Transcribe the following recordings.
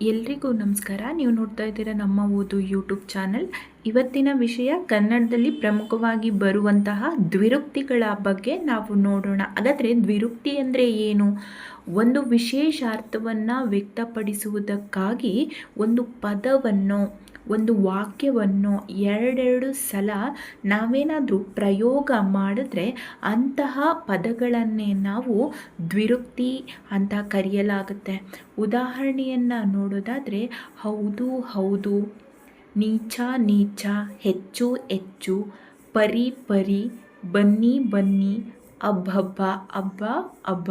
ಎಲ್ರಿಗೂ ನಮಸ್ಕಾರ. ನೀವು ನೋಡ್ತಾ ಇದ್ದೀರಾ ನಮ್ಮ ಓದು ಯೂಟ್ಯೂಬ್ ಚಾನಲ್. ಇವತ್ತಿನ ವಿಷಯ ಕನ್ನಡದಲ್ಲಿ ಪ್ರಮುಖವಾಗಿ ಬರುವಂತಹ ದ್ವಿರುಕ್ತಿಗಳ ಬಗ್ಗೆ ನಾವು ನೋಡೋಣ. ಹಾಗಾದರೆ ದ್ವಿರುಕ್ತಿ ಅಂದರೆ ಏನು? ಒಂದು ವಿಶೇಷ ಅರ್ಥವನ್ನು ವ್ಯಕ್ತಪಡಿಸುವುದಕ್ಕಾಗಿ ಒಂದು ಪದವನ್ನು, ಒಂದು ವಾಕ್ಯವನ್ನು ಎರಡೆರಡು ಸಲ ನಾವೇನಾದರೂ ಪ್ರಯೋಗ ಮಾಡಿದ್ರೆ ಅಂತಹ ಪದಗಳನ್ನೇ ನಾವು ದ್ವಿರುಕ್ತಿ ಅಂತ ಕರೆಯಲಾಗುತ್ತೆ. ಉದಾಹರಣೆಯನ್ನು ನೋಡೋದಾದರೆ, ಹೌದು ಹೌದು, ನೀಚ ನೀಚ, ಹೆಚ್ಚು ಹೆಚ್ಚು, ಪರಿ ಪರಿ, ಬನ್ನಿ ಬನ್ನಿ ಅಬ್ಬಬ್ಬ ಅಬ್ಬ ಅಬ್ಬ.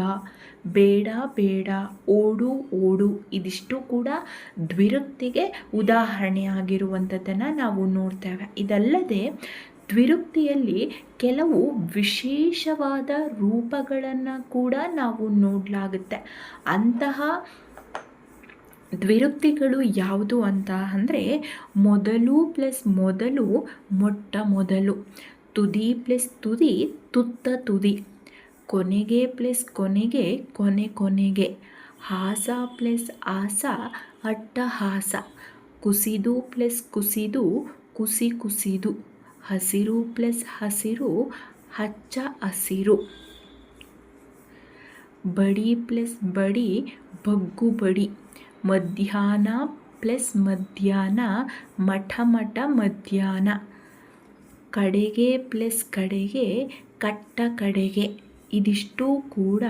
ಬೇಡ ಬೇಡ. ಓಡು ಓಡು. ಇದಿಷ್ಟು ಕೂಡ ದ್ವಿರುಕ್ತಿಗೆ ಉದಾಹರಣೆಯಾಗಿರುವಂಥದ್ದನ್ನು ನಾವು ನೋಡ್ತೇವೆ. ಇದಲ್ಲದೆ ದ್ವಿರುಕ್ತಿಯಲ್ಲಿ ಕೆಲವು ವಿಶೇಷವಾದ ರೂಪಗಳನ್ನು ಕೂಡ ನಾವು ನೋಡಲಾಗುತ್ತೆ. ಅಂತಹ ದ್ವಿರುಕ್ತಿಗಳು ಯಾವುದು ಅಂತ ಅಂದರೆ ಮೊದಲು ಪ್ಲಸ್ ಮೊದಲು ಮೊಟ್ಟ ಮೊದಲು. ತುದಿ ಪ್ಲಸ್ ತುದಿ, ತುತ್ತ ತುದಿ. ಕೊನೆಗೆ ಪ್ಲಸ್ ಕೊನೆಗೆ, ಕೊನೆ ಕೊನೆಗೆ. ಹಾಸ ಪ್ಲಸ್ ಆಸ ಅಟ್ಟಹಾಸ ಕುಸಿದು ಪ್ಲಸ್ ಕುಸಿದು, ಕುಸಿ ಕುಸಿದು. ಹಸಿರು ಪ್ಲಸ್ ಹಸಿರು, ಹಚ್ಚ ಹಸಿರು. ಬಡಿ ಪ್ಲಸ್ ಬಡಿ, ಬಗ್ಗು ಬಡಿ. ಮಧ್ಯಾಹ್ನ ಪ್ಲಸ್ ಮಧ್ಯಾಹ್ನ, ಮಠ ಮಠ ಮಧ್ಯಾಹ್ನ. ಕಡೆಗೆ ಪ್ಲಸ್ ಕಡೆಗೆ, ಕಟ್ಟ ಕಡೆಗೆ. ಇದಿಷ್ಟು ಕೂಡ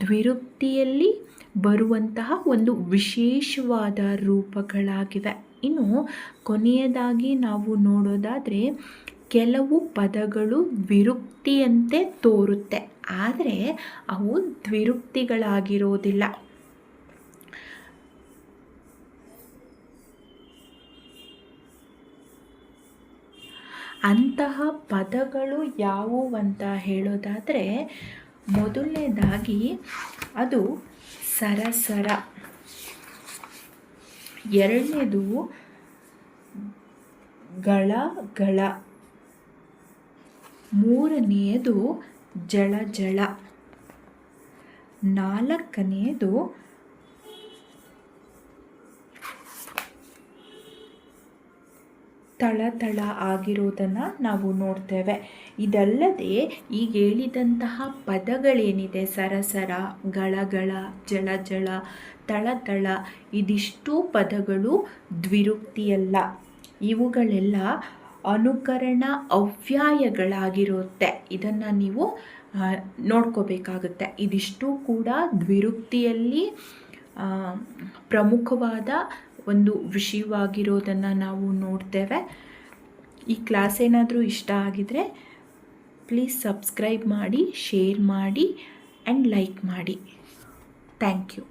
ದ್ವಿರುಕ್ತಿಯಲ್ಲಿ ಬರುವಂತಹ ಒಂದು ವಿಶೇಷವಾದ ರೂಪಗಳಾಗಿವೆ. ಇನ್ನು ಕೊನೆಯದಾಗಿ ನಾವು ನೋಡೋದಾದರೆ ಕೆಲವು ಪದಗಳು ವಿರುಕ್ತಿಯಂತೆ ತೋರುತ್ತೆ. ಆದರೆ ಅವು ದ್ವಿರುಕ್ತಿಗಳಾಗಿರೋದಿಲ್ಲ. ಅಂತಹ ಪದಗಳು ಯಾವುವು ಅಂತ ಹೇಳೋದಾದರೆ ಮೊದಲನೇದಾಗಿ ಅದು ಸರಸರ. ಎರಡನೇದು ಗಳ ಗಳ ಮೂರನೆಯದು ಜಳ ಜಳ ನಾಲ್ಕನೆಯದು ತಳತಳ ಆಗಿರೋದನ್ನು ನಾವು ನೋಡ್ತೇವೆ. ಇದಲ್ಲದೆ ಈಗ ಹೇಳಿದಂತಹ ಪದಗಳೇನಿದೆ? ಸರಸರ, ಗಳಗಳ ಜಳಜಳ ಜಳ ತಳತಳ ಇದಿಷ್ಟು ಪದಗಳು ದ್ವಿರುಕ್ತಿಯಲ್ಲ. ಇವುಗಳೆಲ್ಲ ಅನುಕರಣ ಅವ್ಯಾಯಗಳಾಗಿರುತ್ತೆ. ಇದನ್ನು ನೀವು ನೋಡ್ಕೋಬೇಕಾಗುತ್ತೆ. ಇದಿಷ್ಟು ಕೂಡ ದ್ವಿರುಕ್ತಿಯಲ್ಲಿ ಪ್ರಮುಖವಾದ ಒಂದು ವಿಷಯವಾಗಿರೋದನ್ನು ನಾವು ನೋಡ್ತೇವೆ. ಈ ಕ್ಲಾಸ್ ಏನಾದರೂ ಇಷ್ಟ ಆಗಿದರೆ ಪ್ಲೀಸ್ ಸಬ್ಸ್ಕ್ರೈಬ್ ಮಾಡಿ ಶೇರ್ ಮಾಡಿ ಆ್ಯಂಡ್ ಲೈಕ್ ಮಾಡಿ. Thank you